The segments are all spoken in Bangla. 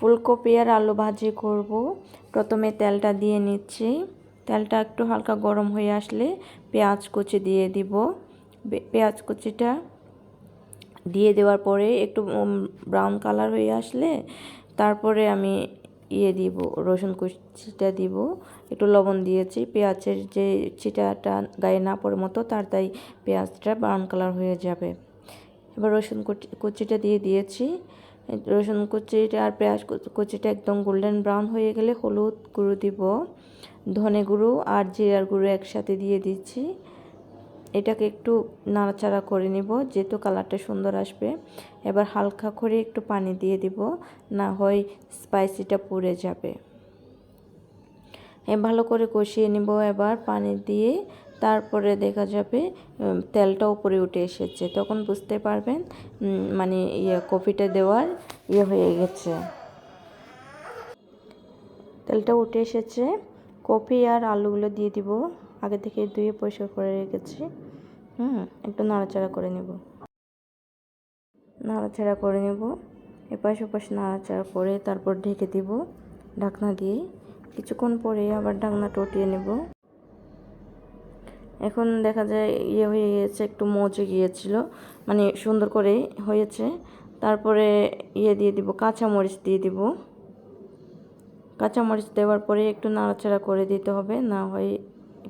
ফুলকপি আর আলু ভাজি করব। প্রথমে তেলটা দিয়ে নিচ্ছি। তেলটা একটু হালকা গরম হয়ে আসলে পেঁয়াজ কুচি দিয়ে দিব। পেঁয়াজ কুচিটা দিয়ে দেওয়ার পরে একটু ব্রাউন কালার হয়ে আসলে তারপরে আমি ইয়ে দিব, রসুন কুচিটা দিব। একটু লবণ দিয়েছি। পেঁয়াজের যে চিটাটা গায়ে না পড়ে মতো তার তাই পেঁয়াজটা ব্রাউন কালার হয়ে যাবে। এবার রসুন কুচি- কুচিটা দিয়ে দিয়েছি। রসুন কুচিটা আর পেঁয়াজ কুচি- কুচিটা একদম গোল্ডেন ব্রাউন হয়ে গেলে হলুদ গুঁড়ো দিব, ধনে গুঁড়ো আর জিরার গুঁড়ো একসাথে দিয়ে দিচ্ছি। এটাকে একটু নাড়াচাড়া করে নিব, যেহেতু কালারটা সুন্দর আসবে। এবার হালকা করে একটু পানি দিয়ে দিব, না হয় স্পাইসিটা পুড়ে যাবে। ভালো করে কষিয়ে নিব এবার, পানি দিয়ে তারপরে দেখা যাবে তেলটা উপরে উঠে এসেছে। তখন বুঝতে পারবেন মানে ইয়ে কফিটা দেওয়ার ইয়ে হয়ে গেছে। তেলটা উঠে এসেছে। কফি আর আলুগুলো দিয়ে দিব। আগে থেকে ধুয়ে পরিষ্কার করে রেখেছি। হুম, একটু নাড়াচাড়া করে নেব। নাড়াচাড়া করে নেব। এপাশ ওপাশ নাড়াচাড়া করে তারপর ঢেকে দিব ঢাকনা দিয়ে। কিছুক্ষণ পরে আবার ঢাকনাটা উঠিয়ে নেব। এখন দেখা যায় ইয়ে হয়ে গিয়েছে, একটু মজে গিয়েছিল। মানে সুন্দর করে হয়েছে। তারপরে ইয়ে দিয়ে দিব, কাঁচামরিচ দিয়ে দিব। কাঁচামরিচ দেওয়ার পরে একটু নাড়াচাড়া করে দিতে হবে, না হয়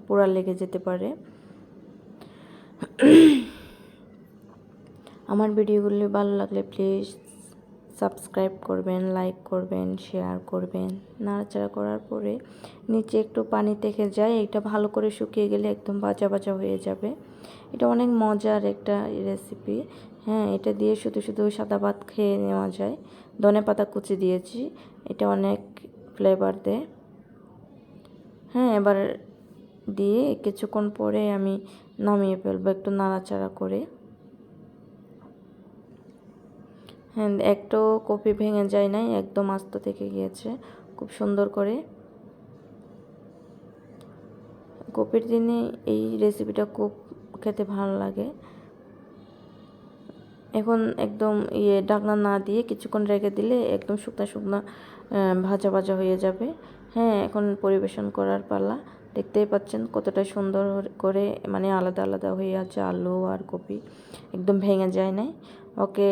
পোড়া লেগে যেতে পারে। আমার ভিডিওগুলি ভালো লাগলে প্লিজ সাবস্ক্রাইব করবেন, লাইক করবেন, শেয়ার করবেন। নাড়াচাড়া করার পরে নিচে একটু পানি থেকে যায়, এটা ভালো করে শুকিয়ে গেলে একদম ভাজা ভাজা হয়ে যাবে। এটা অনেক মজার একটা রেসিপি হ্যাঁ এটা দিয়ে শুধু শুধু সাদা ভাত খেয়ে নেওয়া যায়। ধনে পাতা কুচি দিয়েছি, এটা অনেক ফ্লেভার দেয়। হ্যাঁ এবার দিয়ে কিছুক্ষণ পরে আমি নামিয়ে ফেলব একটু নাড়াচাড়া করে। হ্যাঁ একটু কপি ভেঙে যায় নাই, একদম আস্ত থেকে গিয়েছে, খুব সুন্দর করে। কপির দিনে এই রেসিপিটা খুব খেতে ভালো লাগে। এখন একদম ইয়ে ডাকনা না দিয়ে কিছুক্ষণ রেখে দিলে একদম শুকনো শুকনো ভাজা ভাজা হয়ে যাবে। হ্যাঁ এখন পরিবেশন করার পালা। দেখতেই পাচ্ছেন কতটা সুন্দর করে মানে আলাদা আলাদা হয়ে আছে আলু আর কপি। একদম ভেঙে যায় নাই। ওকে,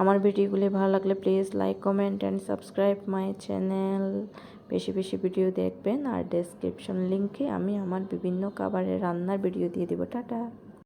আমার ভিডিওগুলি ভালো লাগলে please like comment and subscribe my channel বেশি বেশি ভিডিও দেখবেন। আর ডেসক্রিপশন লিঙ্কে আমি আমার বিভিন্ন খাবারের রান্নার ভিডিও দিয়ে দেবো। টাটা।